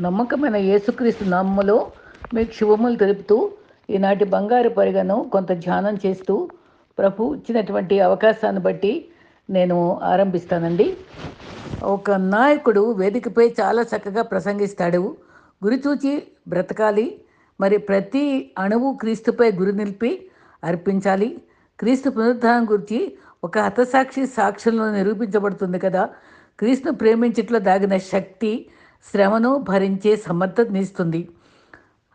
నమ్మకమైన యేసుక్రీస్తు నామములో మీకు శుభములు తెలుపుతూ ఈనాటి బంగారు పరిగను కొంత ధ్యానం చేస్తూ ప్రభు ఇచ్చినటువంటి అవకాశాన్ని బట్టి నేను ఆరంభిస్తానండి. ఒక నాయకుడు వేదికపై చాలా చక్కగా ప్రసంగిస్తాడు. గురి చూచి బ్రతకాలి మరి ప్రతి అణువు క్రీస్తుపై గురి నిలిపి అర్పించాలి. క్రీస్తు పునరుద్ధానం గురించి ఒక హతసాక్షి సాక్షులను నిరూపించబడుతుంది కదా. క్రీస్తును ప్రేమించట్లో దాగిన శక్తి శ్రమను భరించే సమర్థతనిస్తుంది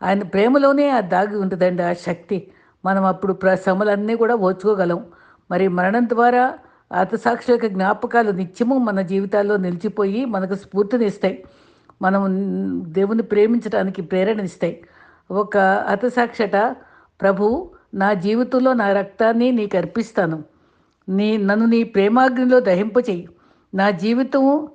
ఆయన ప్రేమలోనే ఆ దాగి ఉంటుందండి ఆ శక్తి. మనం అప్పుడు ప్ర శ్రమలన్నీ కూడా ఓచుకోగలం మరి మరణం ద్వారా అతసాక్షి యొక్క జ్ఞాపకాలు నిత్యము మన జీవితాల్లో నిలిచిపోయి మనకు స్ఫూర్తినిస్తాయి. మనం దేవుని ప్రేమించడానికి ప్రేరణనిస్తాయి ఒక అతసాక్షట ప్రభు నా జీవితంలో నా రక్తాన్ని నీకు అర్పిస్తాను. నీ నన్ను నీ ప్రేమాగ్నిలో దహింపచేయి. నా జీవితం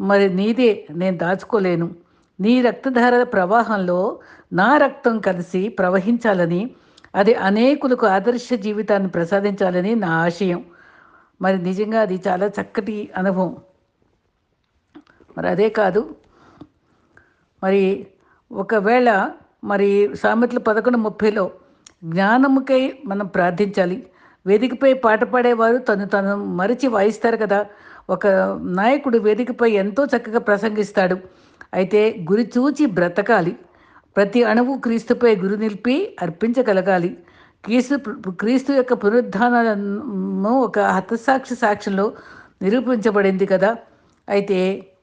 మరి నీదే నేను దాచుకోలేను. నీ రక్తధార ప్రవాహంలో నా రక్తం కలిసి ప్రవహించాలని అది అనేకులకు ఆదర్శ జీవితాన్ని ప్రసాదించాలని నా ఆశయం. మరి నిజంగా అది చాలా చక్కటి అనుభవం. మరి అదే కాదు మరి ఒకవేళ మరి సామెతలు పదకొండు ముప్పైలో జ్ఞానముకై మనం ప్రార్థించాలి. వేదికపై పాట పాడేవారు తను తను మరిచి వాయిస్తారు కదా ఒక నాయకుడు వేదికపై ఎంతో చక్కగా ప్రసంగిస్తాడు. అయితే గురి చూచి బ్రతకాలి. ప్రతి అణువు క్రీస్తుపై గురి నిలిపి అర్పించగలగాలి. క్రీస్తు క్రీస్తు యొక్క పునరుద్ధానము ఒక హతసాక్షి సాక్ష్యంలో నిరూపించబడింది కదా. అయితే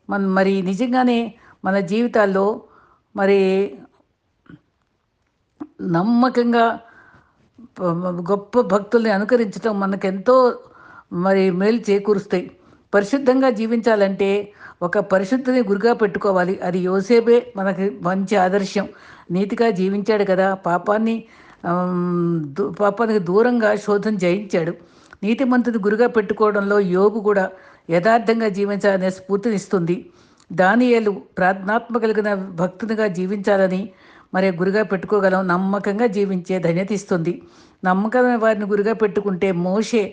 మన మరి నిజంగానే మన జీవితాల్లో మరి నమ్మకంగా గొప్ప భక్తుల్ని అనుకరించడం మనకెంతో మరి మేలు చేకూరుస్తాయి. పరిశుద్ధంగా జీవించాలంటే ఒక పరిశుద్ధిని గురిగా పెట్టుకోవాలి. అది యోసేపే మనకి మంచి ఆదర్శం. నీతిగా జీవించాడు కదా. పాపాన్ని పాపానికి దూరంగా శోధన జయించాడు. నీతిమంతుని గురిగా పెట్టుకోవడంలో యోగు కూడా యథార్థంగా జీవించాలనే స్ఫూర్తినిస్తుంది. దానియేలు ప్రార్థనాత్మ కలిగిన భక్తునిగా జీవించాలని మరి గురిగా పెట్టుకోగలం. నమ్మకంగా జీవించే ధన్యత ఇస్తుంది. నమ్మకమైన వారిని గురిగా పెట్టుకుంటే మోషే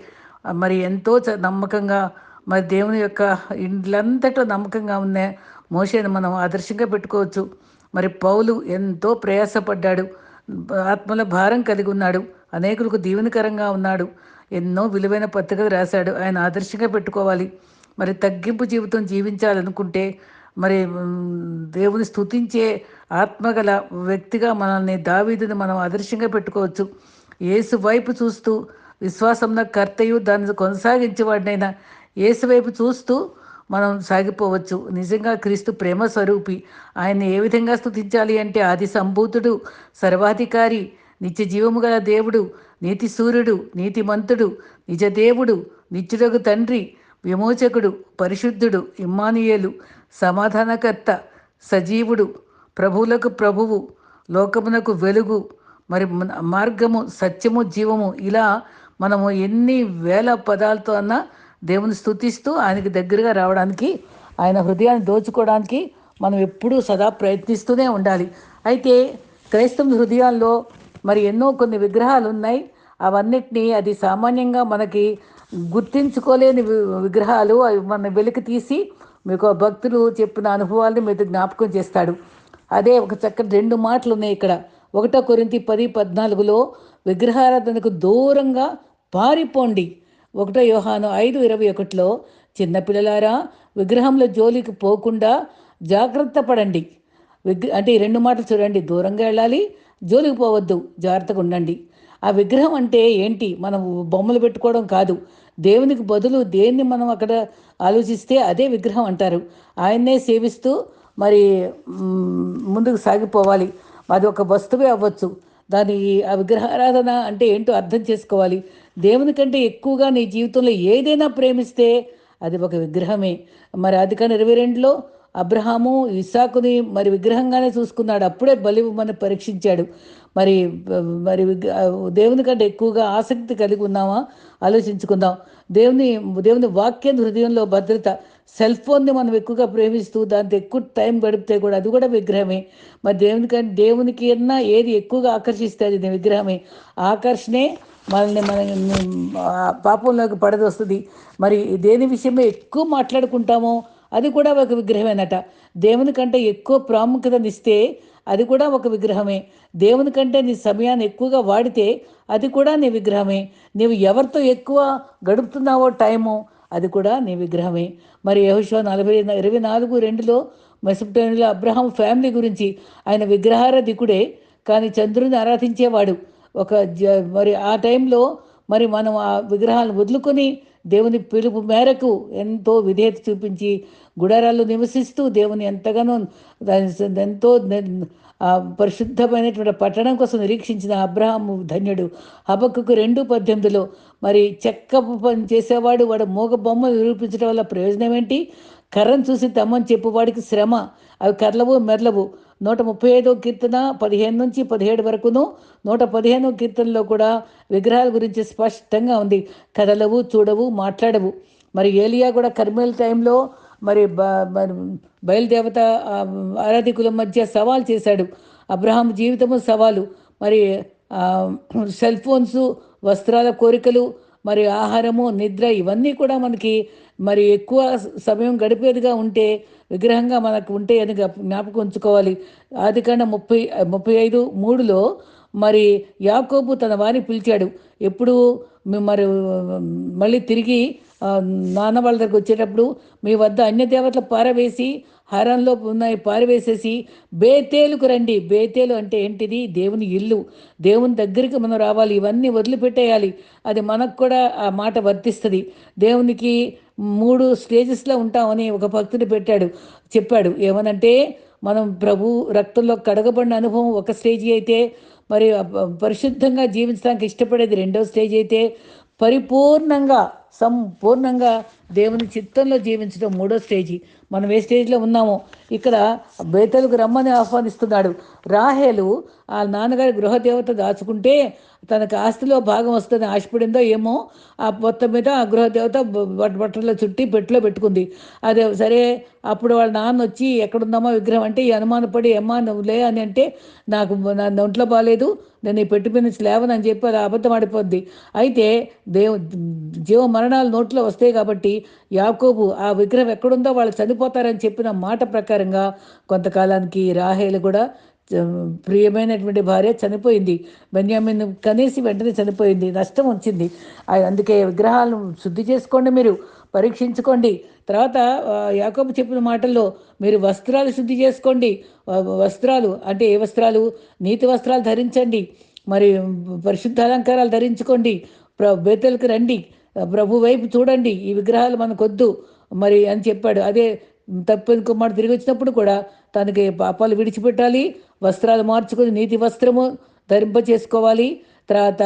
మరి ఎంతో నమ్మకంగా మరి దేవుని యొక్క ఇండ్లంతటా నమ్మకంగా ఉన్న మోషేని మనం ఆదర్శంగా పెట్టుకోవచ్చు. మరి పౌలు ఎంతో ప్రయాసపడ్డాడు. ఆత్మల భారం కలిగి ఉన్నాడు. అనేకులకు దీవెనకరంగా ఉన్నాడు. ఎన్నో విలువైన పత్రికలు రాశాడు. ఆయన ఆదర్శంగా పెట్టుకోవాలి. మరి తగ్గింపు జీవితం జీవించాలనుకుంటే మరి దేవుని స్థుతించే ఆత్మగల వ్యక్తిగా మనల్ని దావీదుని మనం ఆదర్శంగా పెట్టుకోవచ్చు. ఏసు వైపు చూస్తూ విశ్వాసంలో కర్తయు దాన్ని కొనసాగించేవాడినైనా ఏసువైపు చూస్తూ మనం సాగిపోవచ్చు. నిజంగా క్రీస్తు ప్రేమ స్వరూపి. ఆయన్ని ఏ విధంగా స్థుతించాలి అంటే ఆది సంభూతుడు సర్వాధికారి నిత్య జీవము గల దేవుడు నీతి సూర్యుడు నీతిమంతుడు నిజదేవుడు నిత్యుడగు తండ్రి విమోచకుడు పరిశుద్ధుడు ఇమ్మానియేలు సమాధానకర్త సజీవుడు ప్రభువులకు ప్రభువు లోకమునకు వెలుగు మరి మార్గము సత్యము జీవము ఇలా మనము ఎన్ని వేల పదాలతో అన్నా దేవుని స్థుతిస్తూ ఆయనకి దగ్గరగా రావడానికి ఆయన హృదయాన్ని దోచుకోవడానికి మనం ఎప్పుడూ సదా ప్రయత్నిస్తూనే ఉండాలి. అయితే క్రైస్తవ హృదయాల్లో మరి ఎన్నో కొన్ని విగ్రహాలు ఉన్నాయి. అవన్నిటినీ అది సామాన్యంగా మనకి గుర్తించుకోలేని విగ్రహాలు అవి మన వెలికి తీసి మీకు భక్తులు చెప్పిన అనుభవాలను మీరు జ్ఞాపకం చేస్తాడు. అదే ఒక చక్కటి రెండు మాటలు ఉన్నాయి ఇక్కడ. ఒకటో కొరింతి పది పద్నాలుగులో విగ్రహారాధనకు దూరంగా పారిపోండి. ఒకటో యోహాను ఐదు ఇరవై ఒకటిలో చిన్నపిల్లలారా విగ్రహంలో జోలికి పోకుండా జాగ్రత్త పడండి. విగ్ర అంటే ఈ రెండు మాటలు చూడండి దూరంగా వెళ్ళాలి జోలికి పోవద్దు జాగ్రత్తగా ఉండండి. ఆ విగ్రహం అంటే ఏంటి? మనం బొమ్మలు పెట్టుకోవడం కాదు. దేవునికి బదులు దేన్ని మనం అక్కడ ఆలోచిస్తే అదే విగ్రహం అంటారు. ఆయన్నే సేవిస్తూ మరి ముందుకు సాగిపోవాలి. అది ఒక వస్తువే అవ్వచ్చు. దాని ఆ విగ్రహారాధన అంటే ఏంటో అర్థం చేసుకోవాలి. దేవుని కంటే ఎక్కువగా నీ జీవితంలో ఏదైనా ప్రేమిస్తే అది ఒక విగ్రహమే. మరి అది కానీ ఇరవై రెండులో అబ్రహాము ఇసాకుని మరి విగ్రహంగానే చూసుకున్నాడు. అప్పుడే బలి మన పరీక్షించాడు. మరి మరి దేవుని కంటే ఎక్కువగా ఆసక్తి కలిగి ఉన్నామా? ఆలోచించుకుందాం. దేవుని దేవుని వాక్యం హృదయంలో భద్రత సెల్ ఫోన్ని మనం ఎక్కువగా ప్రేమిస్తూ దాంతో ఎక్కువ టైం గడిపితే కూడా అది కూడా విగ్రహమే. మరి దేవుని కంటే దేవునికి అన్నా ఏది ఎక్కువగా ఆకర్షిస్తే అది విగ్రహమే. ఆకర్షణే మనల్ని మన పాపంలోకి పడదొస్తుంది. మరి దేని విషయమే ఎక్కువ మాట్లాడుకుంటామో అది కూడా ఒక విగ్రహమేనట. దేవుని కంటే ఎక్కువ ప్రాముఖ్యతనిస్తే అది కూడా ఒక విగ్రహమే. దేవుని కంటే నీ సమయాన్ని ఎక్కువగా వాడితే అది కూడా నీ విగ్రహమే. నీవు ఎవరితో ఎక్కువ గడుపుతున్నావో టైము అది కూడా నీ విగ్రహమే. మరి యహుషో నలభై ఇరవై నాలుగు రెండులో మెసపటోనియాలో అబ్రహాం ఫ్యామిలీ గురించి ఆయన విగ్రహారధికుడే కానీ చంద్రుని ఆరాధించేవాడు. ఒక జ మరి ఆ టైంలో మరి మనం ఆ విగ్రహాలను వదులుకొని దేవుని పిలుపు మేరకు ఎంతో విధేయత చూపించి గుడారాల్లో నివసిస్తూ దేవుని ఎంతగానో ఎంతో పరిశుద్ధమైనటువంటి పట్టణం కోసం నిరీక్షించిన అబ్రహాము ధన్యుడు. హబక్కుకు రెండు పద్దెనిమిదిలో మరి చెక్క పని చేసేవాడు వాడు మూగ బొమ్మ నిరూపించడం వల్ల ప్రయోజనం ఏంటి? కర్రను చూసి తమ్మని చెప్పువాడికి శ్రమ. అవి కర్లవు మెర్లవు నూట ముప్పై ఐదో కీర్తన పదిహేను నుంచి పదిహేడు వరకును నూట పదిహేనో కీర్తనలో కూడా విగ్రహాల గురించి స్పష్టంగా ఉంది. కదలవు చూడవు మాట్లాడవు. మరి ఏలియా కూడా కర్మల టైంలో మరి మరి బయలుదేవత ఆరాధికుల మధ్య సవాల్ చేశాడు. అబ్రహాం జీవితము సవాలు. మరి సెల్ ఫోన్స్ వస్త్రాల కోరికలు మరి ఆహారము నిద్ర ఇవన్నీ కూడా మనకి మరి ఎక్కువ సమయం గడిపేదిగా ఉంటే విగ్రహంగా మనకు ఉంటే అని జ్ఞాపకం ఉంచుకోవాలి. ఆది కన్నా ముప్పై ముప్పై ఐదు మూడులో మరి యాకోబు తన వారిని పిలిచాడు. ఎప్పుడు మరి మళ్ళీ తిరిగి నాన్న వాళ్ళ దగ్గరకు వచ్చేటప్పుడు మీ వద్ద అన్య దేవతలు పారవేసి హరంలో ఉన్నాయి పారవేసేసి బేతేలుకు రండి. బేతేలు అంటే ఏంటిది? దేవుని ఇల్లు. దేవుని దగ్గరికి మనం రావాలి. ఇవన్నీ వదిలిపెట్టేయాలి. అది మనకు కూడా ఆ మాట వర్తిస్తుంది. దేవునికి మూడు స్టేజెస్లో ఉంటామని ఒక భక్తుడు పెట్టాడు చెప్పాడు. ఏమనంటే మనం ప్రభు రక్తంలో కడగబడిన అనుభవం ఒక స్టేజ్ అయితే మరి పరిశుద్ధంగా జీవించడానికి ఇష్టపడేది రెండో స్టేజ్ అయితే పరిపూర్ణంగా సంపూర్ణంగా దేవుని చిత్తంలో జీవించడం మూడో స్టేజీ మనం ఏ స్టేజ్లో ఉన్నామో ఇక్కడ బేతలకు రమ్మని ఆహ్వానిస్తున్నాడు. రాహేలు ఆ నాన్నగారి గృహదేవత దాచుకుంటే తనకు ఆస్తిలో భాగం వస్తుంది ఆశపడిందో ఏమో ఆ మొత్తం మీద ఆ గృహదేవత బట్టలో చుట్టి పెట్టిలో పెట్టుకుంది. అదే సరే అప్పుడు వాళ్ళ నాన్న వచ్చి ఎక్కడుందమ్మా విగ్రహం? అంటే ఈ అనుమానపడి అమ్మా నువ్వు లే అని అంటే నాకు నా ఒంట్లో బాగాలేదు నేను ఈ పెట్టి మీద నుంచి లేవనని చెప్పి అది అబద్ధం ఆడిపోద్ది. అయితే దేవ జీవ మరణాలు నోట్లో వస్తాయి కాబట్టి యాకోబు ఆ విగ్రహం ఎక్కడుందో వాళ్ళు చనిపోతారని చెప్పిన మాట ప్రకారం ప్రకారంగా కొంతకాలానికి రాహేలు కూడా ప్రియమైనటువంటి భార్య చనిపోయింది. బెన్యామిన్ కనీసి వెంటనే చనిపోయింది. నష్టం వచ్చింది. అందుకే విగ్రహాలను శుద్ధి చేసుకోండి మీరు పరీక్షించుకోండి. తర్వాత యాకోబు చెప్పిన మాటల్లో మీరు వస్త్రాలు శుద్ధి చేసుకోండి. వస్త్రాలు అంటే ఏ వస్త్రాలు? నీతి వస్త్రాలు ధరించండి. మరి పరిశుద్ధ అలంకారాలు ధరించుకోండి. ప్ర బేతలకు రండి. ప్రభు వైపు చూడండి. ఈ విగ్రహాలు మనకొద్దు. మరి అని చెప్పాడు. అదే తప్పిన కుమారుడు తిరిగి వచ్చినప్పుడు కూడా తనకి పాపాలు విడిచిపెట్టాలి వస్త్రాలు మార్చుకొని నీతి వస్త్రము ధరింప చేసుకోవాలి తర్వాత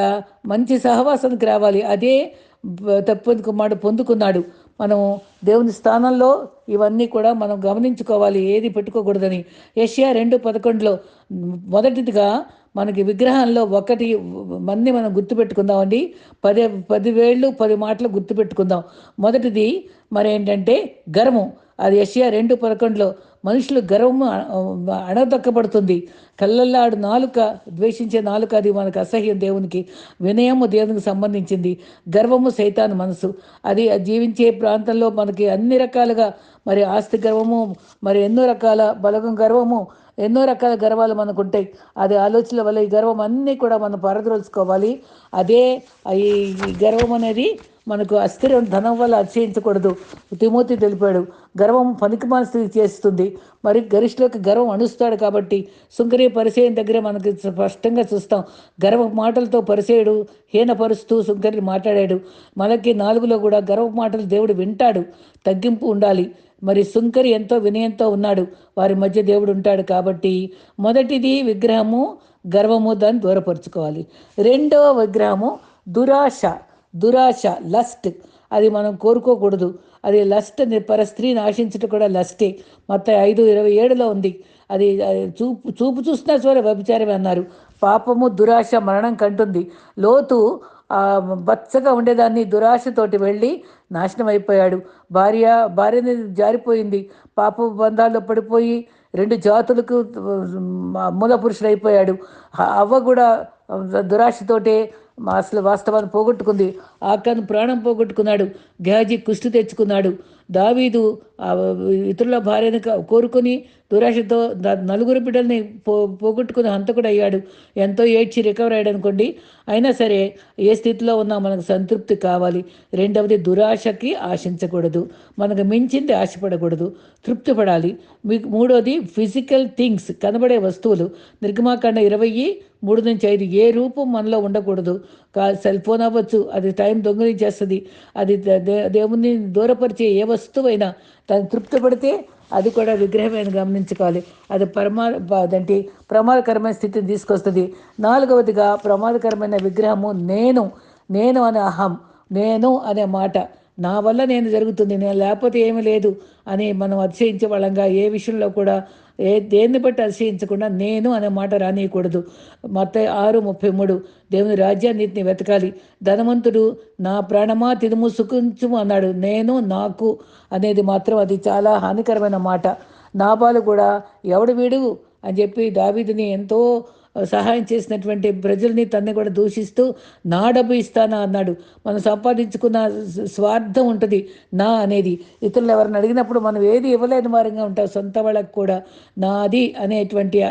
మంచి సహవాసానికి రావాలి. అదే తప్పిన కుమారుడు పొందుకున్నాడు. మనం దేవుని స్థానంలో ఇవన్నీ కూడా మనం గమనించుకోవాలి ఏది పెట్టుకోకూడదని. ఏషియా రెండు పదకొండులో మొదటిదిగా మనకి విగ్రహంలో ఒకటి మంది మనం గుర్తుపెట్టుకుందామండి. పది పదివేళ్ళు పది మాటలు గుర్తుపెట్టుకుందాం. మొదటిది మరి ఏంటంటే గర్వం. అది యషియా రెండు పదకొండులో మనుషులు గర్వము అణదక్కబడుతుంది కళ్ళల్లాడు నాలుక ద్వేషించే నాలుక అది మనకు అసహ్యం దేవునికి వినయము దేవునికి సంబంధించింది. గర్వము సైతాను మనసు. అది జీవించే ప్రాంతంలో మనకి అన్ని రకాలుగా మరి ఆస్తి గర్వము మరి ఎన్నో రకాల బలగం గర్వము ఎన్నో రకాల గర్వాలు మనకు ఉంటాయి అది ఆలోచనల వల్ల ఈ గర్వం అన్నీ కూడా మనం పరదోల్చుకోవాలి అదే ఈ గర్వం అనేది మనకు అస్థిరం ధనం వల్ల అతిశయించకూడదు. తిమోతి తెలిపాడు గర్వం పనికిమాన స్థితి చేస్తుంది. మరి గరిష్ఠులకు గర్వం అణుస్తాడు కాబట్టి సుంకరి పరిచయం దగ్గర మనకు స్పష్టంగా చూస్తాం. గర్వ మాటలతో పరిచయుడు హీనపరుస్తూ సుంకరిని మాట్లాడాడు. మనకి నాలుగులో కూడా గర్వ మాటలు దేవుడు వింటాడు. తగ్గింపు ఉండాలి. మరి సుంకరి ఎంతో వినయంతో ఉన్నాడు. వారి మధ్య దేవుడు ఉంటాడు కాబట్టి మొదటిది విగ్రహము గర్వము దాన్ని దూరపరుచుకోవాలి. రెండవ విగ్రహము దురాశ. దురాశ లస్ట్ అది మనం కోరుకోకూడదు. అది లస్ట్ పర స్త్రీని ఆశించటం కూడా లస్టే మొత్తం ఐదు ఇరవై ఏడులో ఉంది. అది చూపు చూపు చూసినా సరే వ్యభిచారమే అన్నారు. పాపము దురాశ మరణం కంటుంది. లోతు బచ్చగా ఉండేదాన్ని దురాశతోటి వెళ్ళి నాశనం అయిపోయాడు భార్య భార్యని జారిపోయింది. పాప బంధాల్లో పడిపోయి రెండు జాతులకు మూల పురుషుడు అయిపోయాడు అవ్వ కూడా దురాశతోటే అసలు వాస్తవాన్ని పోగొట్టుకుంది. ఆకాను ప్రాణం పోగొట్టుకున్నాడు. గేహజీ కుష్టి తెచ్చుకున్నాడు. దావీదు ఇతరుల భార్యను కోరుకుని కోరుకొని దురాశతో నలుగురు బిడ్డల్ని పో పోగొట్టుకుని హంతకుడు అయ్యాడు ఎంతో ఏడ్చి రికవర్ అయ్యాడు అనుకోండి అయినా సరే ఏ స్థితిలో ఉన్నా మనకు సంతృప్తి కావాలి. రెండవది దురాశకి ఆశించకూడదు. మనకు మించింది ఆశపడకూడదు. తృప్తి పడాలి మీకు మూడోది ఫిజికల్ థింగ్స్ కనబడే వస్తువులు. నిర్గమాకాండ ఇరవై మూడు నుంచి ఐదు ఏ రూపం మనలో ఉండకూడదు. సెల్ ఫోన్ అవ్వచ్చు అది టైం దొంగిలించేస్తుంది. అది దే- దే- దేవుని దూరపరిచే ఏ వస్తువైనా దాన్ని తృప్తిపడితే అది కూడా విగ్రహమైన గమనించుకోవాలి. అది పరమా అదంటే ప్రమాదకరమైన స్థితిని తీసుకొస్తుంది. నాలుగవదిగా ప్రమాదకరమైన విగ్రహము నేను నేను అనే అహం నేను అనే మాట. నా వల్ల నేను జరుగుతుంది నేను లేకపోతే ఏమీ లేదు అని మనం అతిశయించే వాళ్ళంగా ఏ విషయంలో కూడా ఏ దేన్ని బట్టి అతిశయించకుండా నేను అనే మాట రానియకూడదు. మొత్తం ఆరు ముప్పై మూడు. దేవుని రాజ్యాన్నిటిని వెతకాలి. ధనవంతుడు నా ప్రాణమా తినుము సుఖించుము అన్నాడు. నేను నాకు అనేది మాత్రం అది చాలా హానికరమైన మాట. నాబాలు కూడా ఎవడు వీడు అని చెప్పి దావీదిని ఎంతో సహాయం చేసినటువంటి ప్రజల్ని తన్ని కూడా దూషిస్తూ నా డబ్బు ఇస్తానా? అన్నాడు. మనం సంపాదించుకున్న స్వార్థం ఉంటుంది. నా అనేది. ఇతరులు ఎవరిని అడిగినప్పుడు మనం ఏది ఇవ్వలేని వారంగా ఉంటాం. సొంత వాళ్ళకు కూడా. నాది అనేటువంటి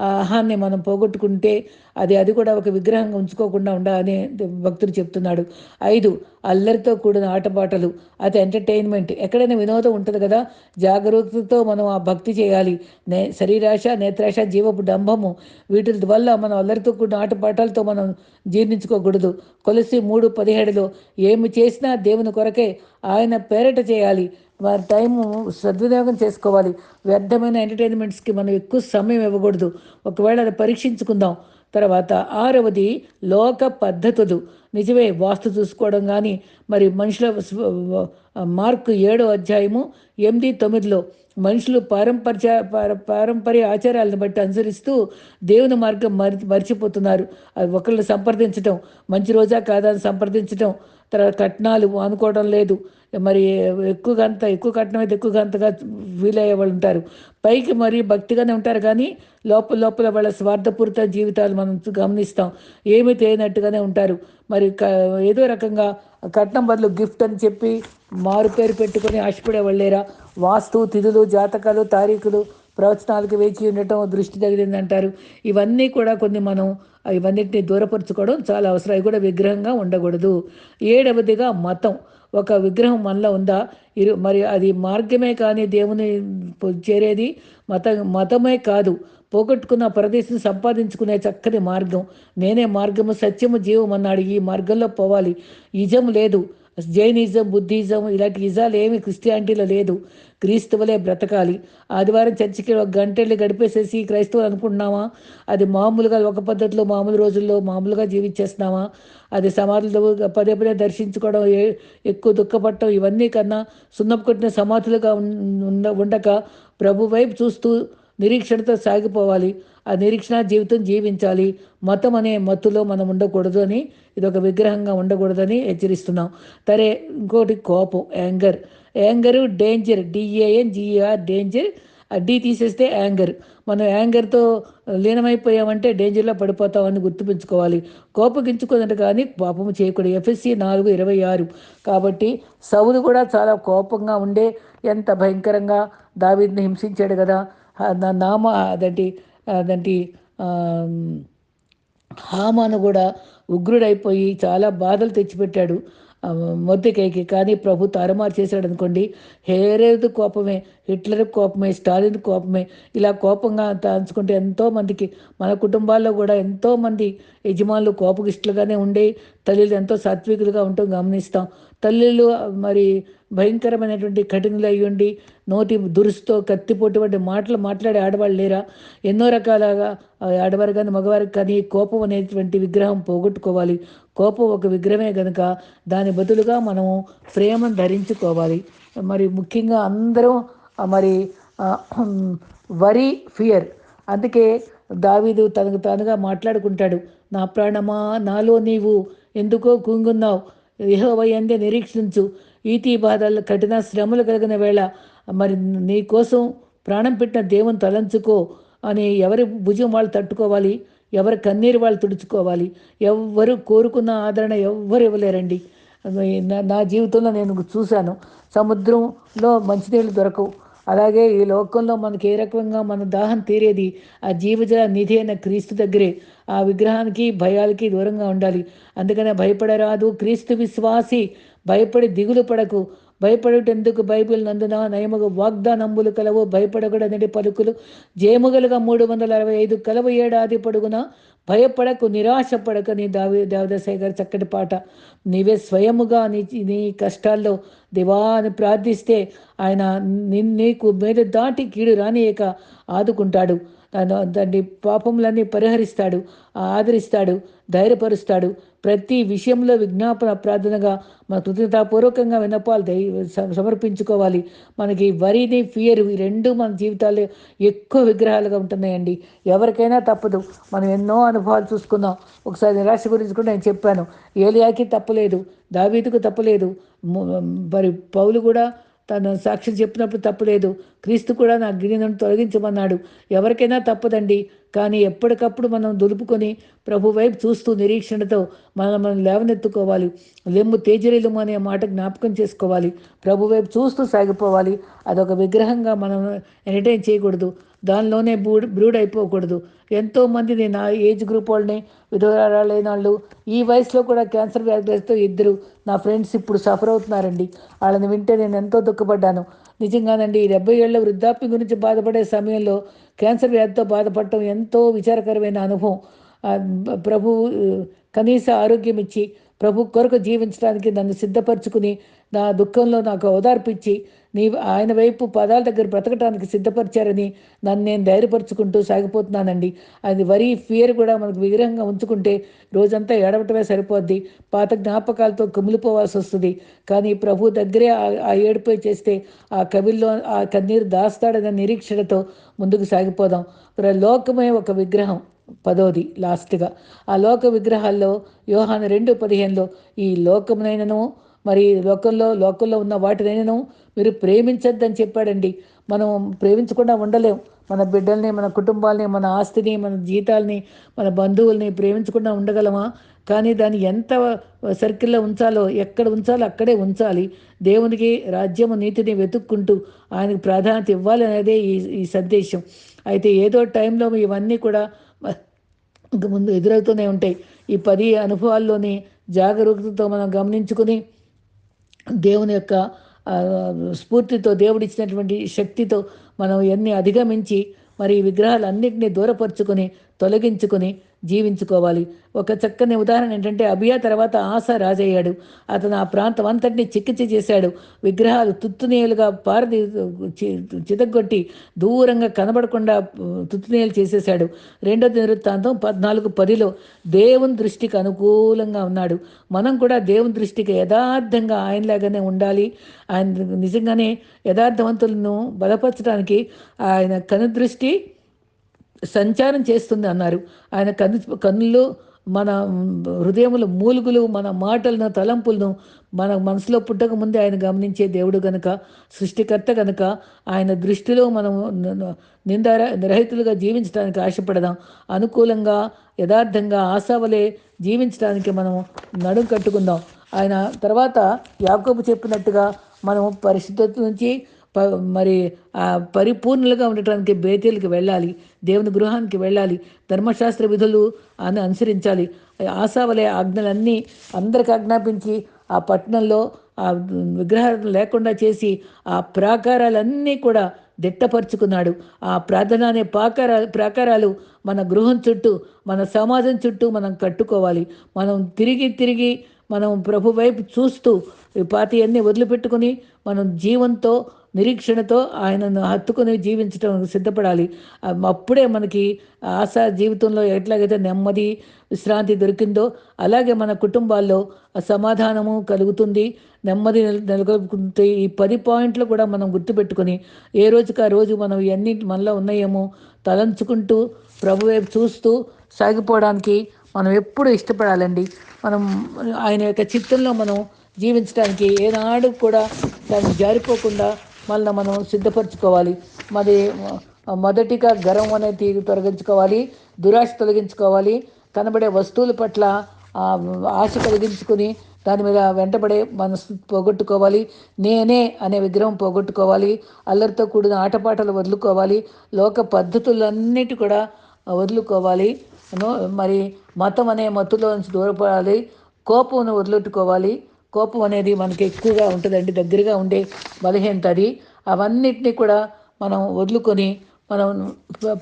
ఆహాన్ని మనం పోగొట్టుకుంటే అది అది కూడా ఒక విగ్రహంగా ఉంచుకోకుండా ఉండాలని భక్తుడు చెప్తున్నాడు. ఐదు అల్లరితో కూడిన ఆటపాటలు అది ఎంటర్టైన్మెంట్. ఎక్కడైనా వినోదం ఉంటుంది కదా జాగ్రత్తతో మనం ఆ భక్తి చేయాలి. నే శరీరాశ నేత్రాశ జీవపు డంభము వీటి వల్ల మనం అల్లరితో కూడిన ఆటపాటలతో మనం జీర్ణించుకోకూడదు. కొలసి మూడు పదిహేడులో ఏమి చేసినా దేవుని కొరకే ఆయన పేరట చేయాలి. వారి టైము సద్వినియోగం చేసుకోవాలి. వ్యర్థమైన ఎంటర్టైన్మెంట్స్కి మనం ఎక్కువ సమయం ఇవ్వకూడదు. ఒకవేళ అది పరీక్షించుకుందాం. తర్వాత ఆరవది లోక పద్ధతులు. నిజమే వాస్తు చూసుకోవడం కానీ మరి మనుషుల మార్కు ఏడో అధ్యాయము ఎనిమిది తొమ్మిదిలో మనుషులు పారంపర్య పార- పారంపర్య ఆచారాలను బట్టి అనుసరిస్తూ దేవుని మార్గం మరి మర్చిపోతున్నారు. అది ఒకళ్ళు సంప్రదించటం మంచి రోజా కాదా అని సంప్రదించటం తర్వాత కట్నాలు అనుకోవడం లేదు. మరి ఎక్కువగా అంత ఎక్కువ కట్నం అయితే ఎక్కువగా అంతగా వీలయ్యే వాళ్ళు ఉంటారు. పైకి మరి భక్తిగానే ఉంటారు కానీ లోపల లోపల వాళ్ళ స్వార్థపూరిత జీవితాలు మనం గమనిస్తాం. ఏమీ తెలియనట్టుగానే ఉంటారు. మరి క ఏదో రకంగా కట్నం బదులు గిఫ్ట్ అని చెప్పి మారు పేరు పెట్టుకొని ఆశపడే వాళ్ళేరా వాస్తు తిథులు జాతకాలు తారీఖులు ప్రవచనాలకు వేచి ఉండటం దృష్టి తగిలిందంటారు ఇవన్నీ కూడా కొన్ని మనం ఇవన్నిటిని దూరపరచుకోవడం చాలా అవసరం. అవి కూడా విగ్రహంగా ఉండకూడదు. ఏడవదిగా మతం. ఒక విగ్రహం మనలో ఉందా? ఇరు మరి అది మార్గమే కానీ దేవుని చేరేది? మత మతమే కాదు. పోగొట్టుకున్న ప్రదేశం సంపాదించుకునే చక్కని మార్గం. నేనే మార్గము సత్యము జీవం అన్నాడు ఈ మార్గంలో పోవాలి. ఇజం లేదు. జైనిజం బుద్ధిజం ఇలాంటి ఇజాలు ఏమి క్రిస్టియానిటీలో లేదు. క్రీస్తువులే బ్రతకాలి. ఆదివారం చర్చికి ఒక గంట గడిపేసేసి క్రైస్తవులు అనుకుంటున్నామా? అది మామూలుగా ఒక పద్ధతిలో మామూలు రోజుల్లో మామూలుగా జీవించేస్తున్నామా? అది సమాధులు పదే పదే దర్శించుకోవడం ఏ- ఎక్కువ దుఃఖపడటం ఇవన్నీ కన్నా సున్నపు కొట్టిన సమాధులుగా ఉండ ఉండక ప్రభు వైపు చూస్తూ నిరీక్షణతో సాగిపోవాలి. ఆ నిరీక్షణ జీవితం జీవించాలి. మతం అనే మత్తులో మనం ఉండకూడదు అని ఇది ఒక విగ్రహంగా ఉండకూడదని హెచ్చరిస్తున్నాం. సరే ఇంకోటి కోపం anger. Anger danger D A N G A R danger. ఆ డి తీసేస్తే యాంగర్. మనం యాంగర్తో లీనమైపోయామంటే డేంజర్లో పడిపోతామని గుర్తుపెంచుకోవాలి. కోపగించుకున్నట్టు కానీ పాపము చేయకూడదు. ఎఫ్ఎస్సి నాలుగు ఇరవై ఆరు. కాబట్టి సౌలు కూడా చాలా కోపంగా ఉండే ఎంత భయంకరంగా దావీద్ని హింసించాడు కదా. నా- నామ అదంటి అదంటి హామాను కూడా ఉగ్రుడైపోయి చాలా బాధలు తెచ్చిపెట్టాడు. ఆ, కానీ ప్రభు తారుమారు చేశాడు అనుకోండి హేరేది కోపమే హిట్లర్ కోపమే స్టాలిన్ కోపమే. ఇలా కోపంగా తాంచుకుంటే ఎంతో మందికి మన కుటుంబాల్లో కూడా ఎంతో మంది యజమానులు కోపగిష్టులుగానే ఉండే తల్లిలు ఎంతో సాత్వికులుగా ఉంటాం గమనిస్తాం. తల్లులు మరి భయంకరమైనటువంటి కఠినలు అయ్యుండి నోటి దురుసుతో కత్తిపోటు వంటి మాటలు మాట్లాడే ఆడవాళ్ళు లేరా? ఎన్నో రకాలుగా ఆడవారు కానీ మగవారికి కానీ కోపం అనేటువంటి విగ్రహం పోగొట్టుకోవాలి. కోపం ఒక విగ్రహమే కనుక దాని బదులుగా మనము ప్రేమను ధరించుకోవాలి. మరి ముఖ్యంగా అందరం మరి వరి ఫియర్. అందుకే దావీదు తనకు తానుగా మాట్లాడుకుంటాడు. నా ప్రాణమా? నాలో నీవు ఎందుకో కుంగున్నావు యహోవయందే నిరీక్షించు. ఈతి బాధలు కఠిన శ్రమలు కలిగిన వేళ మరి నీ కోసం ప్రాణం పెట్టిన దేవుని తలంచుకో అని ఎవరి భుజం వాళ్ళు తట్టుకోవాలి ఎవరి కన్నీరు వాళ్ళు తుడుచుకోవాలి ఎవ్వరు కోరుకున్న ఆదరణ ఎవ్వరు ఇవ్వలేరండి. నా నా జీవితంలో నేను చూశాను సముద్రంలో మంచినీళ్ళు దొరకవు. అలాగే ఈ లోకంలో మనకి ఏ రకంగా మన దాహం తీరేది? ఆ జీవజల నిధి అయిన క్రీస్తు దగ్గరే. ఆ విగ్రహానికి భయాలకి దూరంగా ఉండాలి. అందుకనే భయపడరాదు. క్రీస్తు విశ్వాసి భయపడి దిగులు పడకు. భయపడేటందుకు బైబిల్ నందున నయముగా వాగ్దానంబులు కలవు. భయపడకూడనటి పలుకులు. జేముగలుగా మూడు వందల అరవై ఐదు కలవ ఏడాది పొడుగున. భయపడకు నిరాశ పడక నీ దావి దేవదశేఖర్ చక్కటి పాట. నీవే స్వయముగా నీ నీ కష్టాల్లో దివా అని ప్రార్థిస్తే ఆయన నీకు మీద దాటి కీడు రానియక ఆదుకుంటాడు. దాన్ని పాపములన్నీ పరిహరిస్తాడు ఆదరిస్తాడు ధైర్యపరుస్తాడు. ప్రతి విషయంలో విజ్ఞాపన ప్రార్థనగా మన కృతజ్ఞతాపూర్వకంగా విన్నపాలు దై సమర్పించుకోవాలి. మనకి వరిని ఫియర్ ఈ రెండు మన జీవితాల్లో ఎక్కువ విగ్రహాలుగా ఉంటున్నాయండి. ఎవరికైనా తప్పదు. మనం ఎన్నో అనుభవాలు చూసుకున్నాం. ఒకసారి నిరాశ గురించి కూడా నేను చెప్పాను. ఏలియాకి తప్పలేదు. దావీదుకు తప్పలేదు. మరి పౌలు కూడా తను సాక్షి చెప్పినప్పుడు తప్పలేదు. క్రీస్తు కూడా నా గిరిని తొలగించమన్నాడు. ఎవరికైనా తప్పదండి. కానీ ఎప్పటికప్పుడు మనం దులుపుకొని ప్రభు వైపు చూస్తూ నిరీక్షణతో మనం మనం లేవనెత్తుకోవాలి. లెమ్ము తేజరిలుము అనే మాట జ్ఞాపకం చేసుకోవాలి. ప్రభు వైపు చూస్తూ సాగిపోవాలి. అదొక విగ్రహంగా మనం ఎంటర్టైన్ చేయకూడదు. దానిలోనే బ్రూడ్ బ్రూడ్ అయిపోకూడదు ఎంతోమంది నేను నా ఏజ్ గ్రూప్ వాళ్ళని విధవరాలైన వాళ్ళు ఈ వయసులో కూడా క్యాన్సర్ వ్యాధితో ఇద్దరు నా ఫ్రెండ్స్ ఇప్పుడు సఫర్ అవుతున్నారండి. వాళ్ళని వింటే నేను ఎంతో దుఃఖపడ్డాను. నిజంగానండి ఈ డెబ్బై ఏళ్ళ వృద్ధాప్యం గురించి బాధపడే సమయంలో క్యాన్సర్ వ్యాధితో బాధపడటం ఎంతో విచారకరమైన అనుభవం. ప్రభు కనీస ఆరోగ్యం ఇచ్చి ప్రభు కొరకు జీవించడానికి నన్ను సిద్ధపరచుకుని నా దుఃఖంలో నాకు ఓదార్పిచ్చి నీ ఆయన వైపు పదాల దగ్గర బ్రతకటానికి సిద్ధపరిచారని నన్ను నేను ధైర్యపరుచుకుంటూ సాగిపోతున్నానండి. అది వరి ఫియర్ కూడా మనకు విగ్రహంగా ఉంచుకుంటే రోజంతా ఏడవటమే సరిపోద్ది. పాత జ్ఞాపకాలతో కుమిలిపోవాల్సి వస్తుంది. కానీ ప్రభు దగ్గరే ఆ ఏడుపై చేస్తే ఆ కవిల్లో ఆ కన్నీరు దాస్తాడన్న నిరీక్షణతో ముందుకు సాగిపోదాం. లోకమే ఒక విగ్రహం పదోది లాస్ట్గా. ఆ లోక విగ్రహాల్లో యోహాను రెండు పదిహేనులో ఈ లోకమునైనను మరి లోకంలో లోకంలో ఉన్న వాటినైనను మీరు ప్రేమించద్దని చెప్పాడండి. మనం ప్రేమించకుండా ఉండలేం. మన బిడ్డల్ని మన కుటుంబాలని మన ఆస్తిని మన జీతాల్ని మన బంధువుల్ని ప్రేమించకుండా ఉండగలమా? కానీ దాన్ని ఎంత సర్కిల్లో ఉంచాలో ఎక్కడ ఉంచాలో అక్కడే ఉంచాలి. దేవునికి రాజ్యము నీతిని వెతుక్కుంటూ ఆయనకు ప్రాధాన్యత ఇవ్వాలి అనేదే ఈ ఈ సందేశం. అయితే ఏదో టైంలో ఇవన్నీ కూడా ముందు ఎదురవుతూనే ఉంటాయి. ఈ పది అనుభవాల్లోని జాగరూకతతో మనం గమనించుకుని దేవుని యొక్క స్ఫూర్తితో దేవుడిచ్చినటువంటి శక్తితో మనం ఎన్ని అధిగమించి మరి విగ్రహాలన్నింటినీ దూరపరుచుకొని తొలగించుకొని జీవించుకోవాలి. ఒక చక్కని ఉదాహరణ ఏంటంటే అభియా తర్వాత ఆశ రాజయ్యాడు. అతను ఆ ప్రాంతం అంతటినీ చికిత్స చేశాడు. విగ్రహాలు తుత్తునేలుగా పారది చితగొట్టి దూరంగా కనబడకుండా తుత్తునేలు చేసేశాడు. రెండో దినవృత్తాంతం పద్నాలుగు పదిలో దేవుని దృష్టికి అనుకూలంగా ఉన్నాడు. మనం కూడా దేవుని దృష్టికి యథార్థంగా ఆయనలాగానే ఉండాలి. ఆయన నిజంగానే యథార్థవంతులను బలపరచడానికి ఆయన కనుదృష్టి సంచారం చేస్తుంది అన్నారు. ఆయన కన్ను కన్నులు మన హృదయముల మూలుగులు మన మాటలను తలంపులను మన మనసులో పుట్టక ముందే ఆయన గమనించే దేవుడు గనుక సృష్టికర్త గనుక ఆయన దృష్టిలో మనము నిందార నిరహితులుగా జీవించడానికి ఆశపడదాం. అనుకూలంగా యథార్థంగా ఆశావలే జీవించడానికి మనం నడుం కట్టుకుందాం. ఆయన తర్వాత యాకోబు చెప్పినట్టుగా మనం పరిశుద్ధత నుంచి మరి ఆ పరిపూర్ణులుగా ఉండటానికి బేతీలకి వెళ్ళాలి దేవుని గృహానికి వెళ్ళాలి ధర్మశాస్త్ర విధులు అని అనుసరించాలి. ఆశావలే ఆజ్ఞలన్నీ అందరికి ఆజ్ఞాపించి ఆ పట్టణంలో ఆ విగ్రహాలు లేకుండా చేసి ఆ ప్రాకారాలన్నీ కూడా దిట్టపరుచుకున్నాడు. ఆ ప్రార్థన అనే పాకార ప్రాకారాలు మన గృహం చుట్టూ మన సమాజం చుట్టూ మనం కట్టుకోవాలి. మనం తిరిగి తిరిగి మనం ప్రభు వైపు చూస్తూ పాతి అన్నీ వదిలిపెట్టుకుని మనం జీవంతో నిరీక్షణతో ఆయనను హత్తుకుని జీవించడం సిద్ధపడాలి. అప్పుడే మనకి ఆశ జీవితంలో ఎట్లాగైతే నెమ్మది విశ్రాంతి దొరికిందో అలాగే మన కుటుంబాల్లో సమాధానము కలుగుతుంది. నెమ్మది నెలకొల్పుకుంటే ఈ పది పాయింట్లు కూడా మనం గుర్తుపెట్టుకొని ఏ రోజుకి ఆ రోజు మనం ఎన్ని మనలో ఉన్నాయేమో తలంచుకుంటూ ప్రభు వైపు చూస్తూ సాగిపోవడానికి మనం ఎప్పుడు ఇష్టపడాలండి. మనం ఆయన యొక్క చిత్తంలో మనం జీవించడానికి ఏనాడు కూడా దాన్ని జారిపోకుండా మళ్ళీ మనం సిద్ధపరచుకోవాలి. మరి మొదటిగా గర్వం అనేది తొలగించుకోవాలి దురాశ తొలగించుకోవాలి. కనబడే వస్తువుల పట్ల ఆశ కలిగించుకుని దాని మీద వెంటబడే మనసు పోగొట్టుకోవాలి. నేనే అనే విగ్రహం పోగొట్టుకోవాలి. అల్లరితో కూడిన ఆటపాటలు వదులుకోవాలి. లోక పద్ధతులన్నిటి కూడా వదులుకోవాలి. మరి మతం అనే మత్తులో నుంచి దూరపడాలి. కోపం వదిలెట్టుకోవాలి కోపం అనేది మనకి ఎక్కువగా ఉంటుందండి. దగ్గరగా ఉండే బలహీనత అది అవన్నిటినీ కూడా మనం వదులుకొని మనం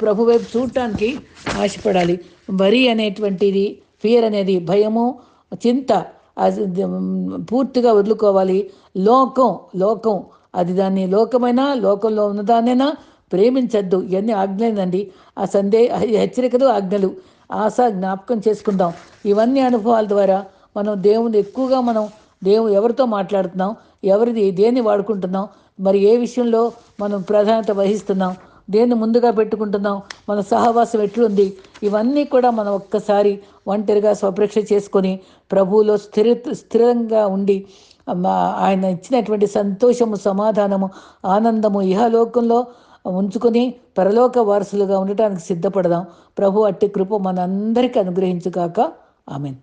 ప్రభు వైపు చూడటానికి ఆశపడాలి. వరి అనేటువంటిది ఫియర్ అనేది భయము చింత పూర్తిగా వదులుకోవాలి. లోకం లోకం. అది దాన్ని లోకమైన లోకంలో ఉన్నదానైనా ప్రేమించద్దు. ఇవన్నీ ఆజ్ఞలేదండి ఆ సందే హెచ్చరికలు ఆజ్ఞలు ఆశ జ్ఞాపకం చేసుకుందాం. ఇవన్నీ అనుభవాల ద్వారా మనం దేవుని ఎక్కువగా మనం దేవుడు ఎవరితో మాట్లాడుతున్నాం? ఎవరిది దేన్ని వాడుకుంటున్నాం? మరి ఏ విషయంలో మనం ప్రాధాన్యత వహిస్తున్నాం? దేన్ని ముందుగా పెట్టుకుంటున్నాం? మన సహవాసం ఎట్లుంది? ఇవన్నీ కూడా మనం ఒక్కసారి ఒంటరిగా స్వప్రక్ష చేసుకొని ప్రభువులో స్థిర స్థిరంగా ఉండి ఆయన ఇచ్చినటువంటి సంతోషము సమాధానము ఆనందము ఇహలోకంలో ఉంచుకొని పరలోక వారసులుగా ఉండటానికి సిద్ధపడదాం. ప్రభు అట్టి కృప మనందరికీ అనుగ్రహించుగాక. ఆమెన్.